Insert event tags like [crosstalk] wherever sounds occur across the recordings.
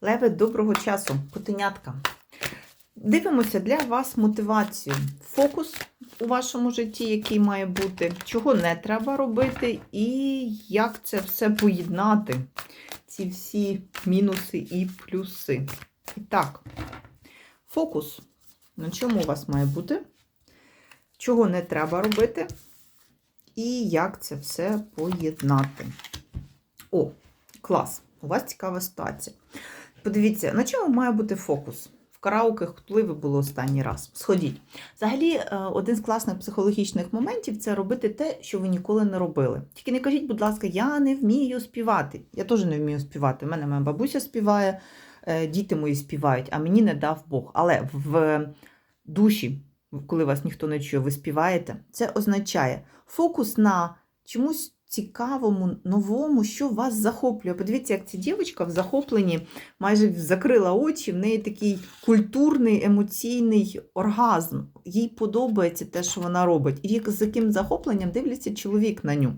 Леви, доброго часу, котенятка. Дивимося для вас мотивацію. Фокус у вашому житті, який має бути, чого не треба робити, і як це все поєднати, ці всі мінуси і плюси. І так, фокус. На чому у вас має бути? Чого не треба робити? І як це все поєднати? О, клас! У вас цікава ситуація. Подивіться, на чому має бути фокус? В караоке, коли ви були останній раз? Сходіть. Взагалі, е, один з класних психологічних моментів це робити те, що ви ніколи не робили. Тільки не кажіть, будь ласка, я не вмію співати. Я теж не вмію співати. У мене моя бабуся співає, е, діти мої співають, а мені не дав Бог. Але в душі, коли вас ніхто не чує, ви співаєте, це означає фокус на чомусь цікавому, новому, що вас захоплює. Подивіться, як ця дівчинка в захопленні майже закрила очі, в неї такий культурний, емоційний оргазм. Їй подобається те, що вона робить. І з яким захопленням дивляться чоловік на ню.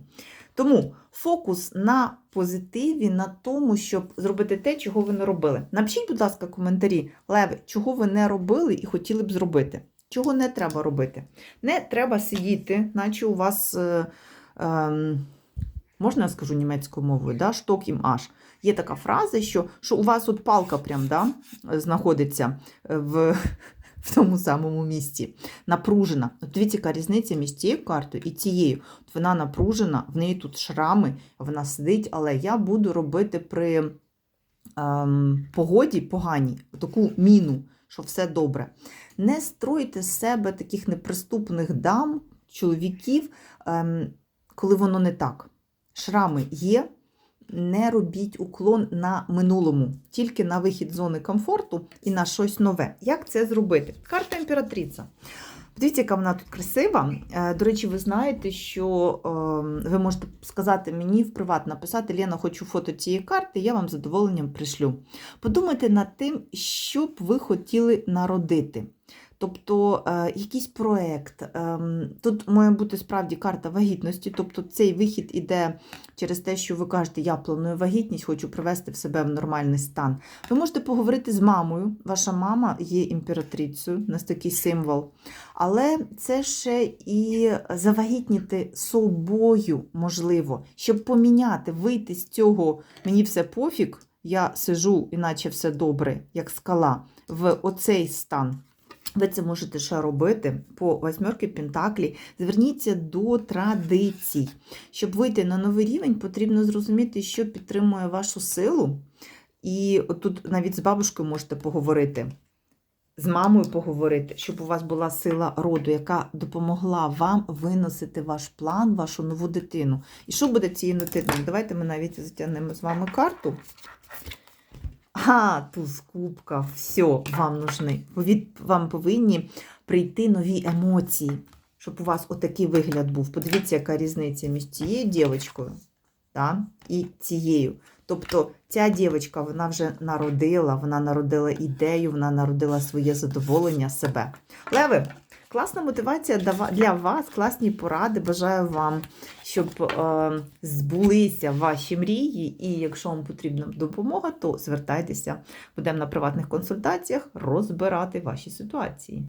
Тому фокус на позитиві, на тому, щоб зробити те, чого ви не робили. Напишіть, будь ласка, коментарі, Леви, чого ви не робили і хотіли б зробити. Чого не треба робити? Не треба сидіти, наче у вас. Е, ем, Можна я скажу німецькою мовою, да? шток їм аж. Є така фраза, що, що у вас от палка прям, да, знаходиться в, [laughs] в тому самому місці, напружена. От дивіться, яка різниця між цією картою і цією. От вона напружена, в неї тут шрами, вона сидить, але я буду робити при ем, погоді поганій таку міну, що все добре. Не стройте з себе таких неприступних дам, чоловіків, ем, коли воно не так. Шрами є, не робіть уклон на минулому, тільки на вихід зони комфорту і на щось нове. Як це зробити? Карта імператриця. Подивіться, яка вона тут красива. Е, До речі, ви знаєте, що е, ви можете сказати мені в приват написати Лена, хочу фото цієї карти, я вам з задоволенням пришлю. Подумайте над тим, що б ви хотіли народити. Тобто е, якийсь проєкт. Е, тут має бути справді карта вагітності, тобто цей вихід іде через те, що ви кажете, я планую вагітність, хочу привести в себе в нормальний стан. Ви можете поговорити з мамою. Ваша мама є імператрицею, у нас такий символ. Але це ще і завагітніти собою можливо, щоб поміняти, вийти з цього мені все пофіг, я сижу, іначе все добре, як скала, в оцей стан. Ви це можете ще робити по восьмерки Пентаклі. Зверніться до традицій. Щоб вийти на новий рівень, потрібно зрозуміти, що підтримує вашу силу. І тут навіть з бабушкою можете поговорити, з мамою поговорити, щоб у вас була сила роду, яка допомогла вам виносити ваш план, вашу нову дитину. І що буде цією дитиною? Давайте ми навіть затягнемо з вами карту. А, туз кубка, все, вам нужны. Вам повинні прийти нові емоції, щоб у вас отакий вигляд був. Подивіться, яка різниця між цією дівчинкою та, і цією. Тобто ця дівчинка, вона вже народила, вона народила ідею, вона народила своє задоволення себе. Леви, класна мотивація для вас, класні поради. Бажаю вам, щоб е, збулися ваші мрії. І якщо вам потрібна допомога, то звертайтеся. Будемо на приватних консультаціях розбирати ваші ситуації.